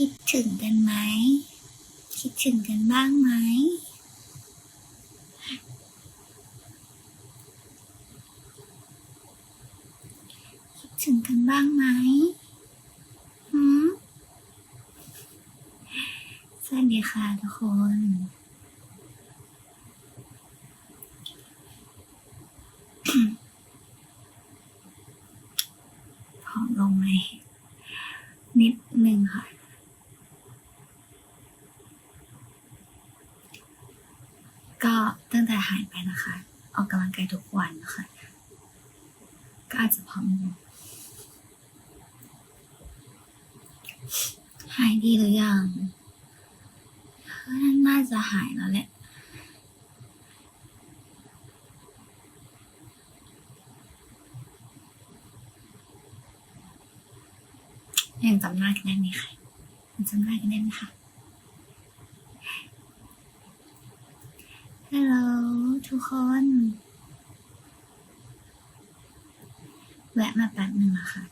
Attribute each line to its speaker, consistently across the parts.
Speaker 1: คิดถึงกันไหม คิดถึงกันบ้างไหม คิดถึงกันบ้างไหมหืมสวัสดีค่ะทุกคน ผอมลงไหม นิดนึงค่ะ ก็ตั้ งแต่หายไปนะคะ ออกกำลังกายทุกวันนะคะ ก็อาจจะผอมลงหายดีหรือยังน่าจะหายแล้วแหละยังจำหน้ากันได้ไหมคะยังจำหน้ากันได้ไหมคะฮัลโหล ทุกคน แวะมาแป๊บหนึ่งนะคะ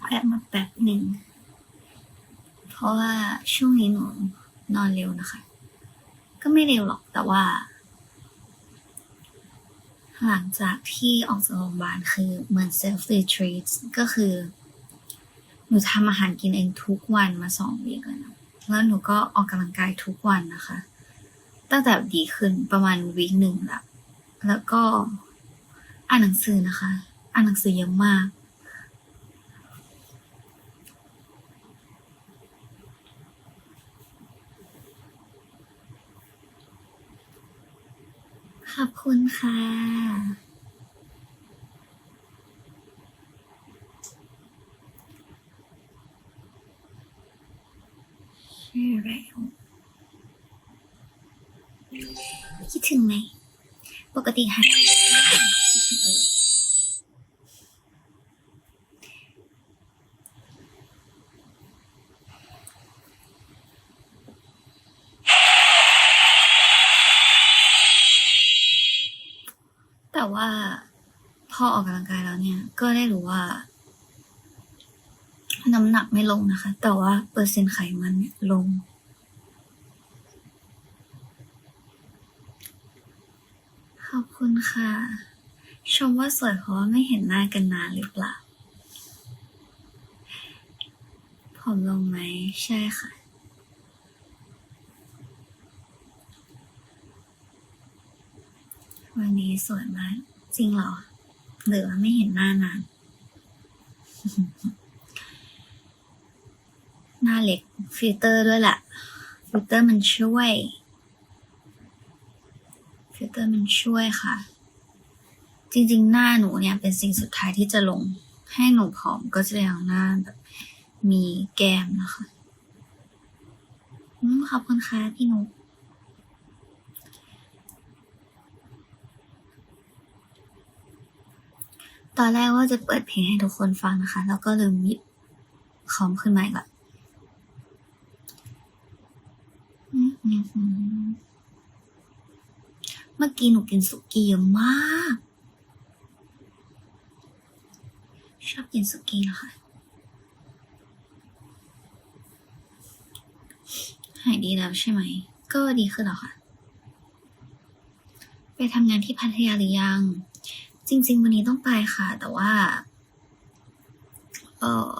Speaker 1: แวะมาแป๊บหนึ่ง เพราะว่าช่วงนี้หนูนอนเร็วนะคะ ก็ไม่เร็วหรอกแต่ว่า หลังจากที่ออกจากโรงพยาบาลคือเหมือน self retreat ก็คือ หนูทำอาหารกินเองทุกวันมาสองวีคแล้วนะแล้วหนูก็ออกกำลังกายทุกวันนะคะ ตั้งแต่ดีขึ้นประมาณวีคหนึ่งละแล้วก็อ่านหนังสือนะคะ อ่านหนังสือเยอะมาก ขอบคุณค่ะใช่แล้ว คิดถึงไหม ปกติหายคิดถึงเออแต่ว่าพอออกกำลังกายแล้วเนี่ย ก็ได้รู้ว่า น้ำหนักไม่ลงนะคะ แต่ว่าเปอร์เซ็นต์ไขมันเนี่ยลง ขอบ คุณค่ะ ชมว่าสวยเพราะว่าไม่เห็นหน้ากันนานหรือเปล่า ผมลงไหม ใช่ค่ะ วันนี้สวยมาก จริงเหรอ หรือว่าไม่เห็นหน้านาน หน้าเล็กฟิลเตอร์ด้วยแหละฟิลเตอร์มันช่วย ฟิลเตอร์มันช่วยค่ะ จริงๆ หน้าหนูเนี่ยเป็นสิ่งสุดท้ายที่จะลง ให้หนูผอมก็จะยังหน้าแบบมีแก้มนะคะขอบคุณค่ะพี่นุกตอนแรกว่าจะเปิดเพลงให้ทุกคนฟังนะคะ แล้วก็ลืมหยิบคอมขึ้นมาอีกละอืมอืมอืม เมื่อกี้หนูกินสุกี้เยอะมาก ชอบกินสุกี้นะคะหายดีแล้วใช่ไหม ก็ดีขึ้นแล้วค่ะ ไปทำงานที่พัทยาหรือยัง จริง ๆ วันนี้ต้องไปค่ะ แต่ว่า เออ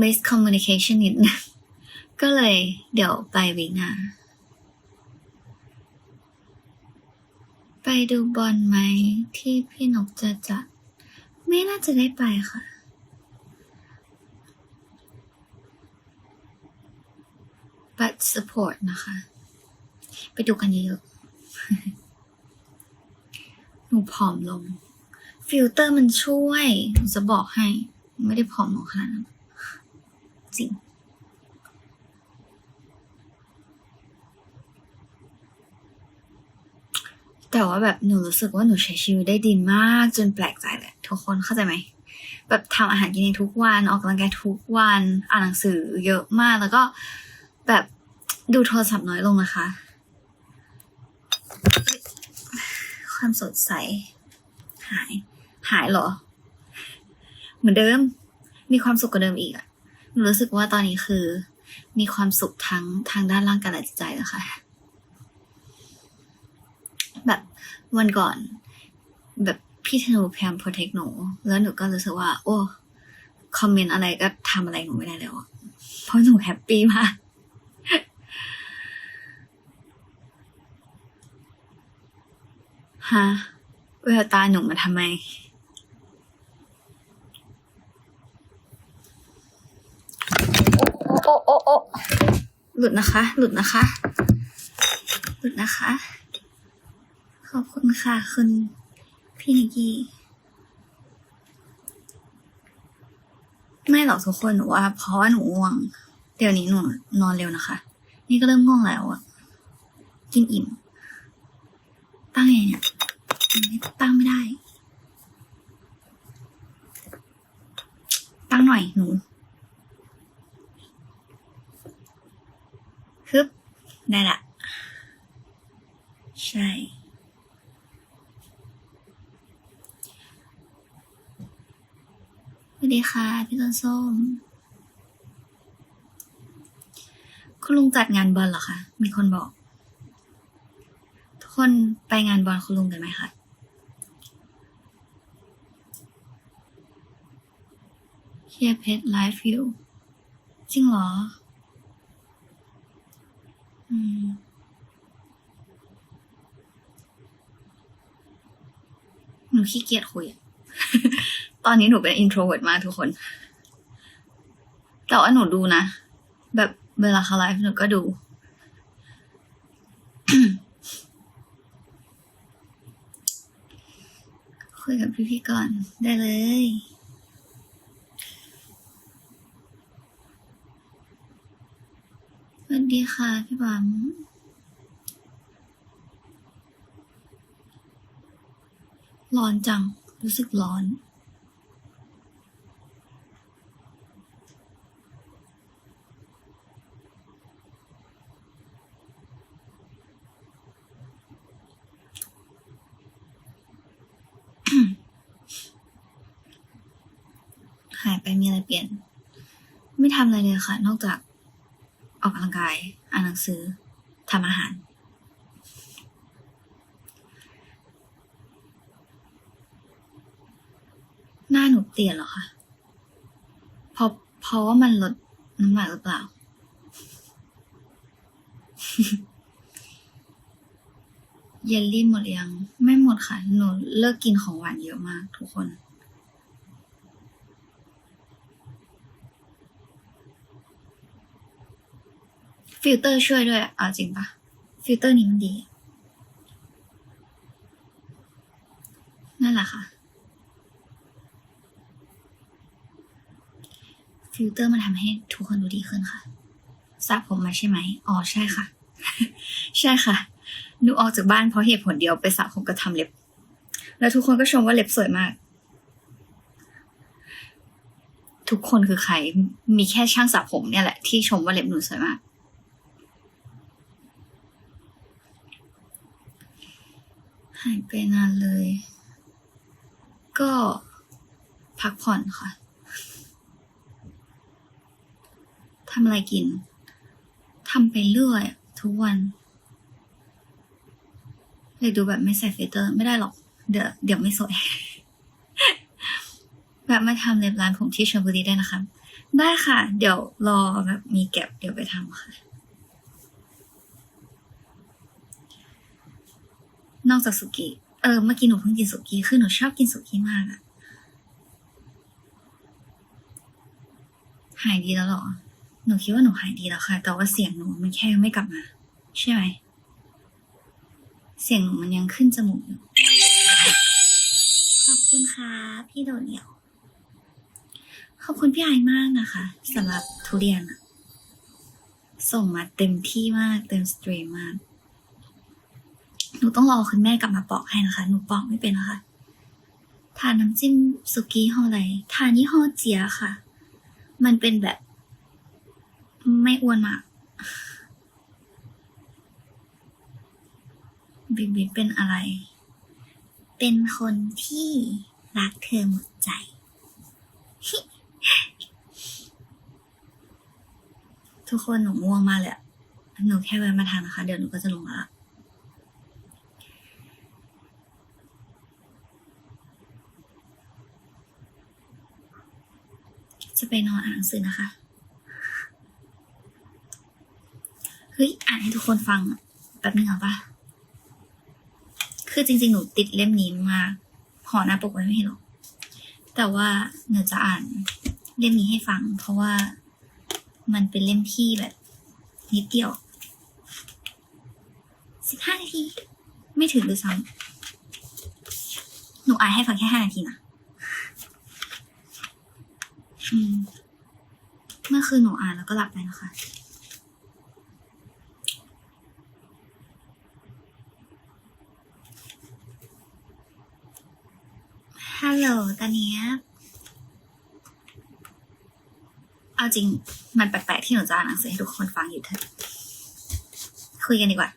Speaker 1: miscommunication นิดนึงก็เลยเดี๋ยวไปวิกหน้า ไปดูบอลไหมที่พี่นกจะจัด ไม่น่าจะได้ไปค่ะ but support นะคะ ไปดูกันเยอะๆหนูผอมลง ฟิลเตอร์มันช่วย หนูจะบอกให้ ไม่ได้ผอมลงขนาดนั้นจริง แต่ว่าแบบหนูรู้สึกว่าหนูใช้ชีวิตได้ดีมาก จนแปลกใจเลยทุกคนเข้าใจไหมแบบทำอาหารกินเองทุกวันออกกำลังกายทุกวันอ่านหนังสือเยอะมากแล้วก็แบบดูโทรศัพท์น้อยลงนะคะ ความสดใส หาย หายเหรอ เหมือนเดิม มีความสุขกว่าเดิมอีกอะหนูรู้สึกว่าตอนนี้คือ มีความสุขทั้งทางด้านร่างกายและจิตใจแล้วค่ะ แบบวันก่อน แบบพี่ธนูพยายาม protect หนู แล้วหนูก็รู้สึกว่า โอ้ คอมเมนต์อะไรก็ทำอะไรหนูไม่ได้แล้วอะเพราะหนูแฮปปี้มากฮะแววตาหนูมาทำไม โอ้โอ้โอ้หลุดนะคะ หลุดนะคะ หลุดนะคะข อบคุณค่ะคุณพี่นิกกี้ไม่หรอกทุกคนหนูว่า เพราะว่าหนูง่วง เดี๋ยวนี้หนูนอนเร็วนะคะ นี่ก็เริ่มง่วงแล้วอะกินอิ่ม ตั้งไงเนี่ยตั้งไม่ได้ ตั้งหน่อยหนูฮึบได้ละใช่ วัสดีค่ะ พี่ต้นส้ม คุณลุงจัดงานบอลเหรอคะ มีคนบอก ทุกคนไปงานบอลคุณลุงกันไหมคะเฮียเพชรไลฟ์อยู่จริงเหรอ อืมหนูขี้เกียจคุยอะ ตอนนี้หนูเป็น introvert มากทุกคน แต่ว่าหนูดูนะ แบบเวลาเขาไลฟ์หนูก็ดู คุยกับพี่ๆก่อนได้เลยสวัสดีค่ะพี่บัมร้อนจัง รู้สึกร้อน หายไปมีอะไรเปลี่ยน ไม่ทำอะไรเลยค่ะ นอกจากออกกำลังกาย อ่านหนังสือทำอาหาร หน้าหนูเปลี่ยนเหรอคะเพราะเพราะว่ามันลดน้ำหนักหรือเปล่า เยลลี่หมดยัง ไม่หมดค่ะ หนูเลิกกินของหวานเยอะมากทุกคน ฟิลเตอร์ช่วยด้วยเอาจริงปะฟิลเตอร์นี้มันดี นั่นแหละค่ะ ฟิลเตอร์มันทำให้ทุกคนดูดีขึ้นค่ะสระผมมาใช่ไหม อ๋อใช่ค่ะ ใช่ค่ะ หนูออกจากบ้านเพราะเหตุผลเดียวไปสระผมก็ทำเล็บ แล้วทุกคนก็ชมว่าเล็บสวยมาก ทุกคนคือใคร มีแค่ช่างสระผมเนี่ยแหละที่ชมว่าเล็บหนูสวยมาก หายไปนานเลย ก็พักผ่อนค่ะทำอะไรกินทำไปเรื่อย ทุกวันเลยดูแบบไม่ใส่ฟิลเตอร์ไม่ได้หรอก เดี๋ยวเดี๋ยวไม่สวย แบบมาทำเล็บร้านผมที่ชลบุรีได้นะคะ ได้ค่ะ เดี๋ยวรอแบบมีแก็บเดี๋ยวไปทำค่ะ นอกจากสุกี้เออเมื่อกี้หนูเพิ่งกินสุกี้คือหนูชอบกินสุกี้มากอะหายดีแล้วเหรอ หนูคิดว่าหนูหายดีแล้วค่ะ แต่ว่าเสียงหนูมันแค่ยังไม่กลับมา ใช่ไหม เสียงหนูมันยังขึ้นจมูกอยู่ ขอบคุณค่ะ พี่โดดเดี่ยว ขอบคุณพี่ไอมากนะคะสำหรับทุเรียนส่งมาเต็มที่มาก เต็มสตรีมมาก หนูต้องรอคุณแม่กลับมาปอกให้นะคะ หนูปอกไม่เป็นนะคะ ทานน้ำจิ้มสุกี้ห่ออะไร ทานยี่ห้อเจียค่ะ มันเป็นแบบ ไม่อ้วนมากบิบบิบเป็นอะไร เป็นคนที่รักเธอหมดใจ ทุกคนหนูง่วงมาเลย หนูแค่แวะมาทานนะคะ เดี๋ยวหนูก็จะลงแล้วละ จะไปนอนอ่านหนังสือนะคะ เฮ้ย อ่านให้ทุกคนฟังแป๊บนึงเอาปะคือจริงๆ หนูติดเล่มนี้มาห่อหน้าปกไว้ไม่เห็นหรอก แต่ว่าหนูจะอ่านเล่มนี้ให้ฟัง เพราะว่ามันเป็นเล่มที่แบบ นิดเดียวสิบห้านาที ไม่ถึงด้วยซ้ำหนูอ่านให้ฟังแค่ห้านาทีนะ เมื่อคืนหนูอ่านแล้วก็หลับไปนะคะ ฮัลโหลตอนนี้เอาจริง มันแปลกๆที่หนูจะอ่านหนังสือให้ทุกคนฟังอยู่เถอะ คุยกันดีกว่า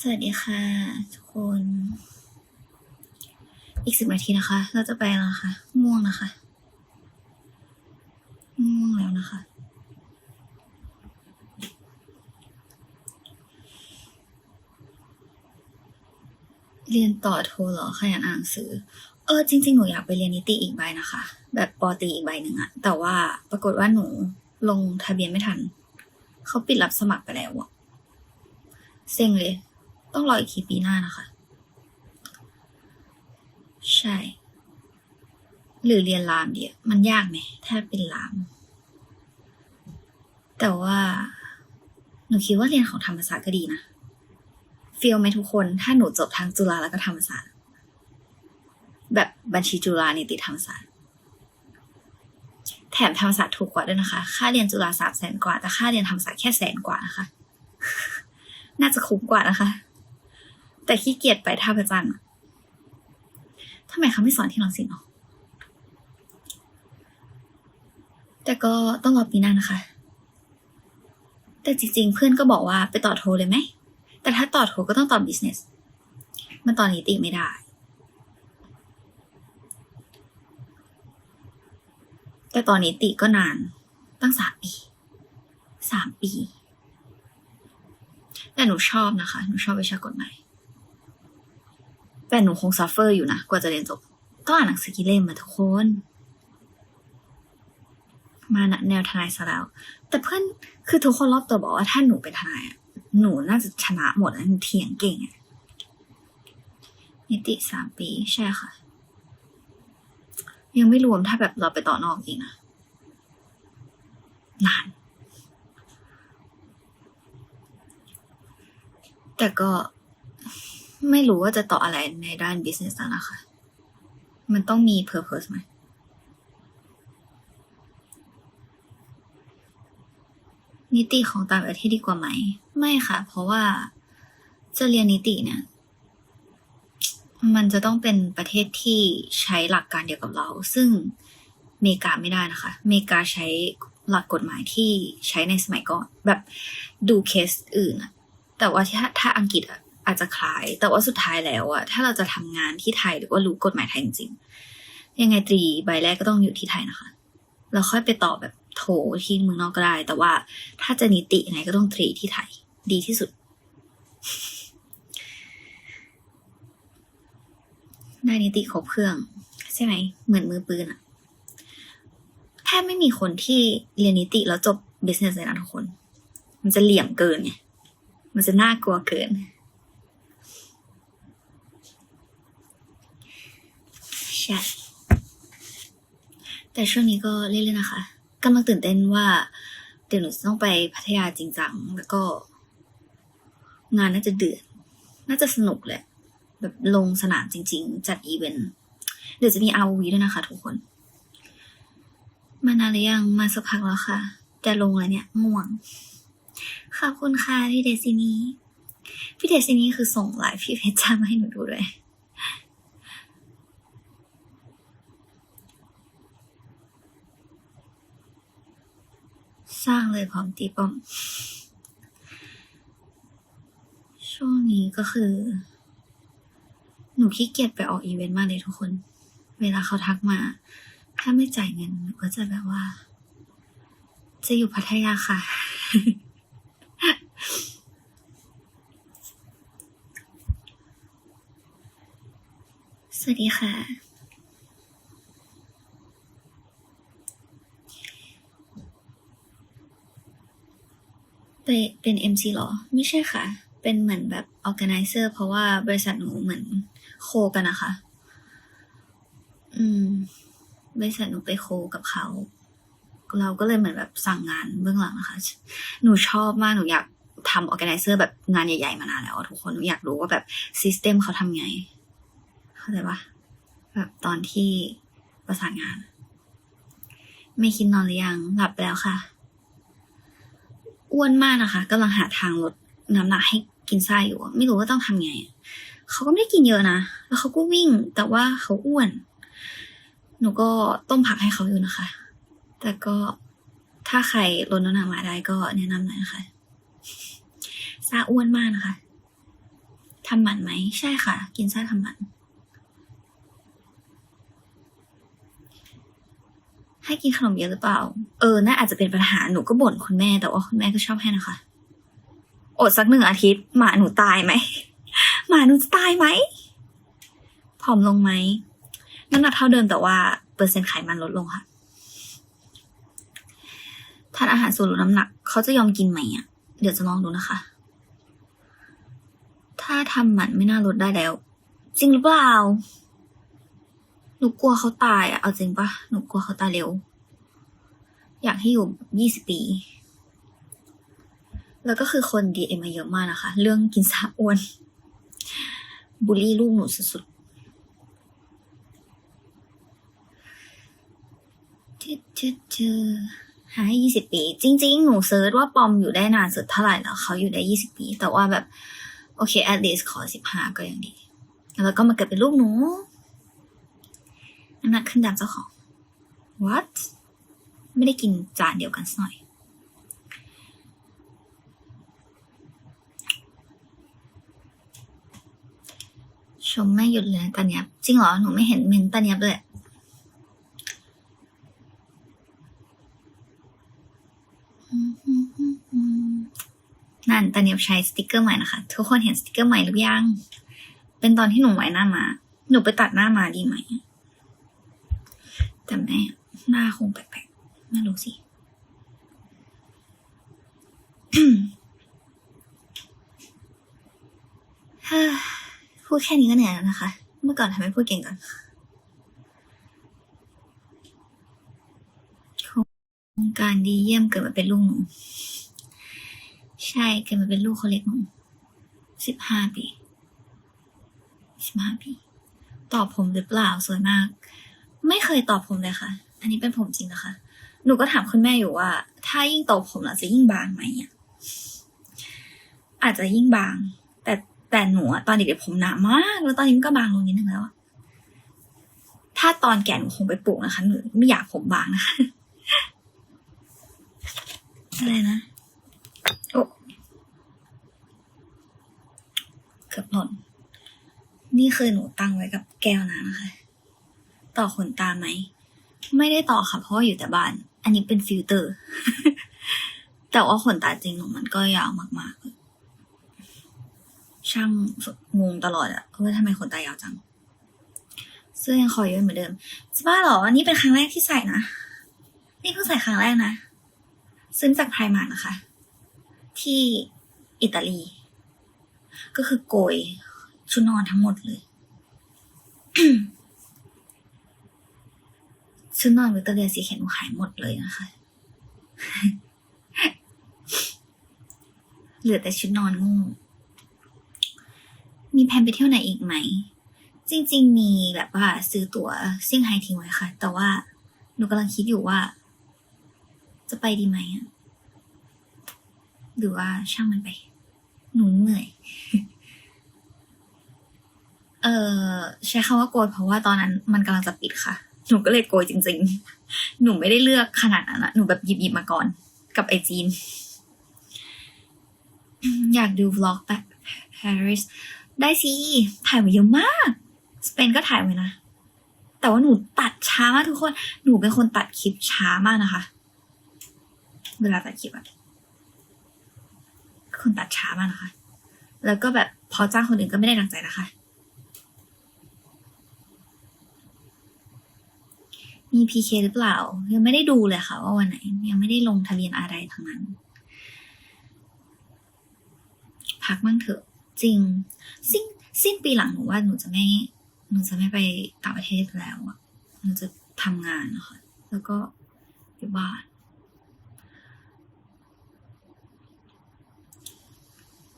Speaker 1: สวัสดีค่ะ ทุกคน อีกสิบนาทีนะคะ เราจะไปแล้วนะคะ ง่วงนะคะ ง่วงแล้วนะคะ เรียนต่อโทเหรอขยันอ่านหนังสือ เออ จริง ๆ หนูอยากไปเรียนนิติอีกใบนะคะ แบบปอตีอีกใบหนึ่งอะแต่ว่าปรากฏว่าหนูลงทะเบียนไม่ทัน เขาปิดรับสมัครไปแล้วอะเซ็งเลย ต้องรออีกทีปีหน้านะคะ ใช่ หรือเรียนรามเดียวมันยากไหมถ้าเป็นราม แต่ว่า หนูคิดว่าเรียนของธรรมศาสตร์ก็ดีนะฟีลไหมทุกคนถ้าหนูจบทางจุฬาแล้วก็ธรรมศาสตร์ แบบบัญชีจุฬานิติธรรมศาสตร์ แถมธรรมศาสตร์ถูกกว่าด้วยนะคะ ค่าเรียนจุฬาสามแสนกว่า แต่ค่าเรียนธรรมศาสตร์แค่แสนกว่านะคะ น่าจะคุ้มกว่านะคะ แต่ขี้เกียจไปท่าพระจันทร์อะ ทำไมเขาไม่สอนที่รังสิตเนาะแต่ก็ต้องรอปีหน้านะคะ แต่จริงๆ เพื่อนก็บอกว่าไปต่อโทเลยไหม แต่ถ้าต่อโทก็ต้องต่อ business มันตอนนิติไม่ได้ แต่ตอนนิติก็นานตั้งสามปี สามปี แต่หนูชอบนะคะ หนูชอบวิชากฎหมาย แต่หนูคงซัฟเฟอร์อยู่นะกว่าจะเรียนจบ ต้องอ่านหนังสือกี่เล่มมาทุกคน มาแนวทนายซะแล้ว แต่เพื่อนคือทุกคนรอบตัวบอกว่าถ้าหนูเป็นทนายอะหนูน่าจะชนะหมดนะหนูเถียงเก่งอะนิติสามปีใช่ค่ะ ยังไม่รวมถ้าแบบเราไปต่อนอกจริงนะนานแต่ก็ ไม่รู้ว่าจะต่ออะไรในด้าน business นะคะ มันต้องมี purpose ไหมนิติของต่างประเทศดีกว่าไหม ไม่ค่ะ เพราะว่าจะเรียนนิติเนี่ย มันจะต้องเป็นประเทศที่ใช้หลักการเดียวกับเรา ซึ่งอเมริกาไม่ได้นะคะอเมริกาใช้หลักกฎหมายที่ใช้ในสมัยก่อน แบบดูเคสอื่นอะแต่ว่าถ้าถ้าอังกฤษอะ อาจจะคล้าย แต่ว่าสุดท้ายแล้วอะถ้าเราจะทำงานที่ไทยหรือว่ารู้กฎหมายไทยจริงๆยังไงตรีใบแรกก็ต้องอยู่ที่ไทยนะคะแล้วค่อยไปต่อแบบโถที่เมืองนอกก็ได้ แต่ว่าถ้าจะนิติยังไงก็ต้องตรีที่ไทย ดีที่สุด ได้นิติครบเครื่อง ใช่ไหม เหมือนมือปืนอะแทบไม่มีคนที่เรียนนิติแล้วจบ business เลยนะทุกคน มันจะเหลี่ยมเกินไงมันจะน่ากลัวเกิน ช่ แต่ช่วงนี้ก็เรื่อยๆนะคะกำลังตื่นเต้นว่า เดี๋ยวหนูต้องไปพัทยาจริงจังแล้วก็ งานน่าจะเดือดน่าจะสนุกแหละ แบบลงสนามจริง ๆ จัดอีเวนต์เดี๋ยวจะมีอาวีด้วยนะคะ ทุกคน มานานหรือยังมาสักพักแล้วค่ะ จะลงแล้วเนี่ยง่วงขอบคุณค่ะพี่เดซินีพี่เดซินีคือส่งไลฟ์พี่เพชรจ้ามาให้หนูดูด้วย ร้างเลยพร้อมตีป้อม ช่วงนี้ก็คือ หนูขี้เกียจไปออกอีเวนต์มากเลยทุกคน เวลาเขาทักมา ถ้าไม่จ่ายเงินหนูก็จะแบบว่า จะอยู่พัทยาค่ะ สวัสดีค่ะ ไปเป็น MC เหรอ ไม่ใช่ค่ะ เป็นเหมือนแบบ organizer เพราะว่าบริษัทหนูเหมือนโคกันนะคะ อืม บริษัทหนูไปโคกับเขา เราก็เลยเหมือนแบบสั่งงานเบื้องหลังนะคะ หนูชอบมาก หนูอยากทำ organizer แบบงานใหญ่ๆมานานแล้วทุกคน หนูอยากรู้ว่าแบบ system เขาทำไง เข้าใจปะแบบตอนที่ประสานงาน ไม่คิดนอนหรือยัง หลับไปแล้วค่ะ อ้วนมากนะคะกำลังหาทางลดน้ำหนักให้กินไส้อยู่ไม่รู้ว่าต้องทำไงเขาก็ไม่ได้กินเยอะนะแล้วเขาก็วิ่ง แต่ว่าเขาอ้วน หนูก็ต้มผักให้เขาอยู่นะคะ แต่ก็ถ้าใครลดน้ำหนักมาได้ก็แนะนำหน่อยนะคะซาอ้วนมากนะคะทำหมันไหมใช่ค่ะ กินไส้ทำหมัน ให้กินขนมเยอะหรือเปล่า เออ น่าอาจจะเป็นปัญหา หนูก็บ่นคุณแม่ แต่ว่าคุณแม่ก็ชอบให้นะคะ อดสักหนึ่งอาทิตย์ หมาหนูตายไหม หมาหนูจะตายไหม ผอมลงไหม น้ำหนักเท่าเดิมแต่ว่าเปอร์เซ็นต์ไขมันลดลงค่ะ ทานอาหารสูตรลดน้ำหนัก เขาจะยอมกินไหมอะ เดี๋ยวจะลองดูนะคะ ถ้าทำหมันไม่น่าลดได้แล้ว จริงหรือเปล่า หนูกลัวเขาตายอะเอาจริงปะหนูกลัวเขาตายเร็ว อยากให้อยู่ยี่สิบปี แล้วก็คือคนดีเอ็มมาเยอะมากนะคะ เรื่องกินซาอ้วนบูลลี่ลูกหนูสุดๆทึดทึดทึดหายี่สิบปี จริง ๆ หนูเซิร์ชว่าปอมอยู่ได้นานสุดเท่าไหร่แล้วเขาอยู่ได้ยี่สิบปี แต่ว่าแบบ โอเค at least ขอสิบห้าก็ยังดี แล้วก็มาเกิดเป็นลูกหนู น้ำหนักขึ้นตามเจ้าของ what ไม่ได้กินจานเดียวกันสักหน่อย ชมไม่หยุดเลยตาเนียบจริงเหรอ หนูไม่เห็นเมนต์ตาเนียบเลยนั่นตาเนียบใช้สติกเกอร์ใหม่นะคะ ทุกคนเห็นสติกเกอร์ใหม่หรือยัง เป็นตอนที่หนูไว้หน้ามา หนูไปตัดหน้ามาดีไหม แต่แม่หน้าคงแปลกๆไม่รู้สิพูดแค่นี้ก็เหนื่อยแล้วนะคะ เมื่อก่อนทำไมพูดเก่งก่อนโครงการดีเยี่ยมเกิดมาเป็นลูกหนู ใช่เกิดมาเป็นลูกคนเล็กหนูสิบห้าปีสิบห้าปี ตอบผมหรือเปล่าสวยมาก ไม่เคยตอบผมเลยค่ะ อันนี้เป็นผมจริงนะคะ หนูก็ถามคุณแม่อยู่ว่า ถ้ายิ่งโตผมเราจะยิ่งบางไหมอะอาจจะยิ่งบาง แต่แต่หนูตอนเด็กๆผมหนามาก แล้วตอนนี้มันก็บางลงนิดนึงแล้วถ้าตอนแก่หนูคงไปปลูกนะคะหนูไม่อยากผมบางนะคะอะไรนะโอ้เกือบหล่นนี่คือหนูตั้งไว้กับแก้วน้ำนะคะ ต่อขนตาไหม ไม่ได้ต่อค่ะ เพราะว่าอยู่แต่บ้าน อันนี้เป็นฟิลเตอร์ แต่ว่าขนตาจริงหนูมันก็ยาวมากๆ ช่างงงตลอดอะว่าทำไมขนตายาวจัง เสื้อยังคอยเยอะเหมือนเดิมจะบ้าหรออันนี้เป็นครั้งแรกที่ใส่นะ นี่เพิ่งใส่ครั้งแรกนะ ซื้อจากไพรมานะคะ ที่อิตาลี ก็คือโกยชุดนอนทั้งหมดเลย ชุดนอนวิกตอเรียสีเขียวหนูหายหมดเลยนะคะ เหลือแต่ชุดนอนงูมีแผนไปเที่ยวไหนอีกไหม จริง ๆ มีแบบว่าซื้อตั๋วเซี่ยงไฮ้ทิ้งไว้ค่ะ แต่ว่าหนูกำลังคิดอยู่ว่า จะไปดีไหมหรือว่าช่างมันไป หนูเหนื่อย เออใช้คำว่าโกยเพราะว่าตอนนั้นมันกำลังจะปิดค่ะ หนูก็เลยโกยจริง ๆ หนูไม่ได้เลือกขนาดนั้นอะหนูแบบหยิบหยิบมาก่อน กับไอจีน อยากดูวล็อกแบบปารีสได้สิ ถ่ายไว้เยอะมาก สเปนก็ถ่ายไว้นะ แต่ว่าหนูตัดช้ามากทุกคน หนูเป็นคนตัดคลิปช้ามากนะคะ เวลาตัดคลิปอะคนตัดช้ามากนะคะ แล้วก็แบบพอจ้างคนอื่นก็ไม่ได้ดังใจนะคะ มีพีเคหรือเปล่า ยังไม่ได้ดูเลยค่ะ ว่าวันไหน ยังไม่ได้ลงทะเบียนอะไรทั้งนั้น พักบ้างเถอะ จริง สิ้นสิ้นปีหลังหนูว่าหนูจะไม่หนูจะไม่ไปต่างประเทศแล้วอะหนูจะทำงานนะคะแล้วก็อยู่บ้าน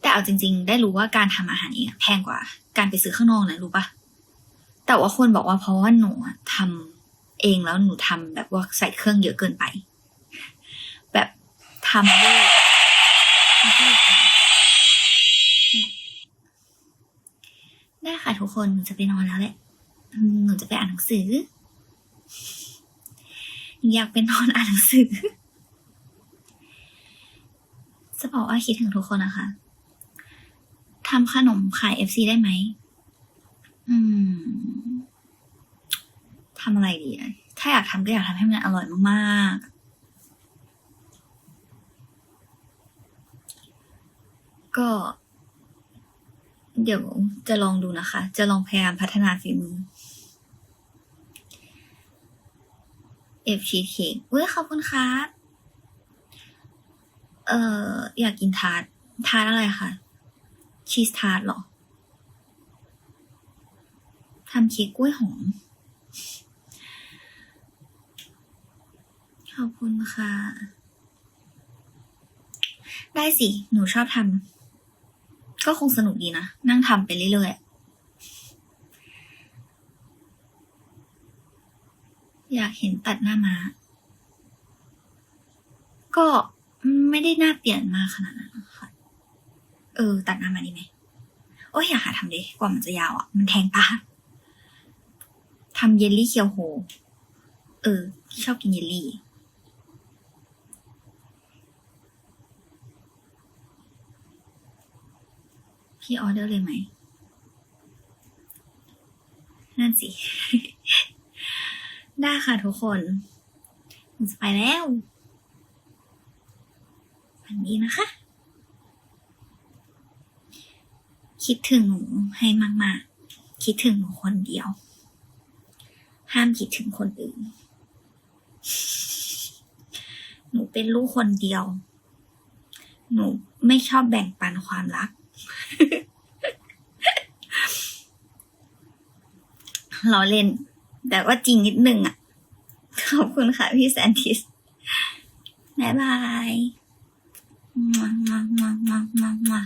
Speaker 1: แต่เอาจริง ๆ ได้รู้ว่าการทำอาหารเองแพงกว่า การไปซื้อข้างนอกนะรู้ปะแต่ว่าคนบอกว่าเพราะว่าหนูอะทำ เองแล้วหนูทำแบบว่าใส่เครื่องเยอะเกินไป แบบทำเยอะมันก็เลยได้ค่ะทุกคนหนูจะไปนอนแล้วแหละหนูจะไปอ่านหนังสืออยากไปนอนอ่านหนังสือ จะบอกว่าคิดถึงทุกคนนะคะทำขนมขาย FC ได้ไหม อืม ทำอะไรดี ถ้าอยากทำก็อยากทำให้มันอร่อยมากๆ ก็ เดี๋ยวจะลองดูนะคะ จะลองพยายามพัฒนาฝีมือ F cheese cake อุ้ยขอบคุณครับเอ่อ อยากกินทาร์ตทาร์ตอะไรคะ ชีสทาร์ตเหรอทำเค้กกล้วยหอม ขอบคุณค่ะ ได้สิ หนูชอบทำ ก็คงสนุกดีนะ นั่งทำไปเรื่อยๆ อยากเห็นตัดหน้ามา ก็ไม่ได้หน่าเปลี่ยนมากขนาดนั้นค่ะ เออ ตัดหน้ามาดีไหม โอ้ยอยากหาทำดิกว่ามันจะยาวอะ มันแทงตาทำเยลลี่เคียวโฮ เออชอบกินเยลลี่ พี่ออเดอร์เลยไหม นั่นสิ ได้ค่ะทุกคนหนูจะไปแล้ววันนี้นะคะ คิดถึงหนูให้มาก ๆ คิดถึงหนูคนเดียว ห้ามคิดถึงคนอื่น หนูเป็นลูกคนเดียว หนูไม่ชอบแบ่งปันความรัก เราเล่น แต่ว่าจริงนิดนึงอะ ขอบคุณค่ะพี่แซนติสบ๊ายบายมามามามามามา